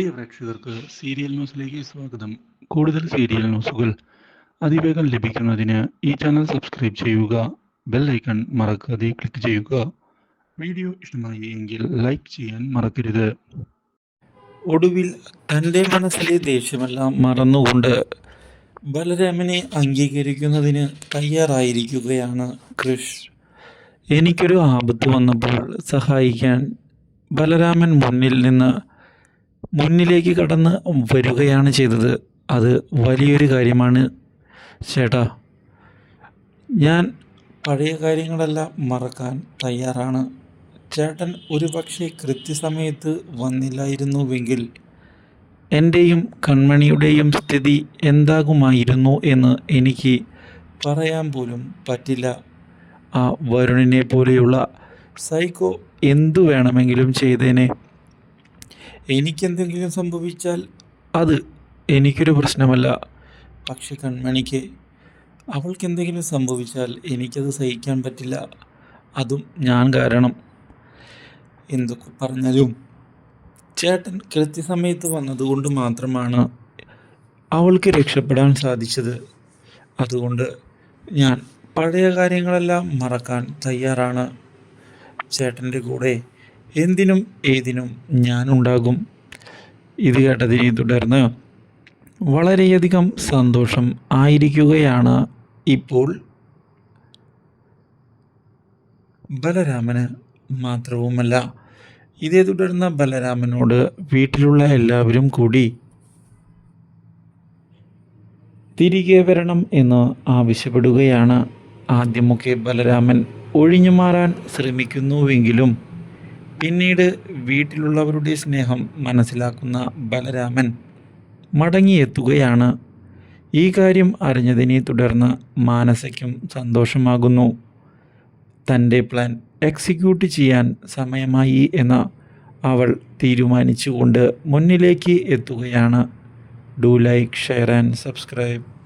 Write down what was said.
പ്രിയ പ്രേക്ഷകർക്ക് സീരിയൽ ന്യൂസിലേക്ക് സ്വാഗതം. കൂടുതൽ സീരിയൽ ന്യൂസുകൾ അതിവേഗം ലഭിക്കുന്നതിന് ഈ ചാനൽ സബ്സ്ക്രൈബ് ചെയ്യുക ബെൽ ഐക്കൺ മറക്കാതെ ക്ലിക്ക് ചെയ്യുക. വീഡിയോ ഇഷ്ടമായി എങ്കിൽ ലൈക്ക് ചെയ്യാൻ മറക്കരുത്. ഒടുവിൽ തന്റെ മനസ്സിലെ ദേഷ്യമെല്ലാം മറന്നുകൊണ്ട് ബലരാമനെ അംഗീകരിക്കുന്നതിന് തയ്യാറായിരിക്കുകയാണ് കൃഷ്. എനിക്കൊരു ആപത്ത് വന്നപ്പോൾ സഹായിക്കാൻ ബലരാമൻ മുന്നിൽ നിന്ന് മുന്നിലേക്ക് കടന്ന് വരികയാണ് ചെയ്തത്. അത് വലിയൊരു കാര്യമാണ് ചേട്ടാ. ഞാൻ പഴയ കാര്യങ്ങളെല്ലാം മറക്കാൻ തയ്യാറാണ്. ചേട്ടൻ ഒരു പക്ഷേ കൃത്യസമയത്ത് വന്നില്ലായിരുന്നുവെങ്കിൽ എന്റെയും കൺമണിയുടെയും സ്ഥിതി എന്താകുമായിരുന്നു എന്ന് എനിക്ക് പറയാൻ പോലും പറ്റില്ല. ആ വരുണിനെ പോലെയുള്ള സൈക്കോ എന്തു വേണമെങ്കിലും ചെയ്തേനെ. എനിക്കെന്തെങ്കിലും സംഭവിച്ചാൽ അത് എനിക്കൊരു പ്രശ്നമല്ല. പക്ഷെ കൺമണിക്ക് അവൾക്ക് എന്തെങ്കിലും സംഭവിച്ചാൽ എനിക്കത് സഹിക്കാൻ പറ്റില്ല. അതും ഞാൻ കാരണം. എന്തൊക്കെ പറഞ്ഞാലും ചേട്ടൻ കൃത്യസമയത്ത് വന്നതുകൊണ്ട് മാത്രമാണ് അവൾക്ക് രക്ഷപ്പെടാൻ സാധിച്ചത്. അതുകൊണ്ട് ഞാൻ പഴയ കാര്യങ്ങളെല്ലാം മറക്കാൻ തയ്യാറാണ്. ചേട്ടന്റെ കൂടെ എന്തിനും ഏതിനും ഞാനുണ്ടാകും. ഇത് കേട്ടതിനെ തുടർന്ന് വളരെയധികം സന്തോഷം ആയിരിക്കുകയാണ് ഇപ്പോൾ ബലരാമന് മാത്രവുമല്ല. ഇതേ തുടർന്ന് ബലരാമനോട് വീട്ടിലുള്ള എല്ലാവരും കൂടി തിരികെ വരണം എന്ന് ആവശ്യപ്പെടുകയാണ്. ആദ്യമൊക്കെ ബലരാമൻ ഒഴിഞ്ഞു മാറാൻ ശ്രമിക്കുന്നുവെങ്കിലും പിന്നീട് വീട്ടിലുള്ളവരുടെ സ്നേഹം മനസ്സിലാക്കുന്ന ബലരാമൻ മടങ്ങിയെത്തുകയാണ്. ഈ കാര്യം അറിഞ്ഞതിനെ തുടർന്ന് മാനസയ്ക്കും സന്തോഷമാകുന്നു. തന്റെ പ്ലാൻ എക്സിക്യൂട്ട് ചെയ്യാൻ സമയമായി എന്ന് അവൾ തീരുമാനിച്ചുകൊണ്ട് മുന്നിലേക്ക് എത്തുകയാണ്. Do like share and subscribe.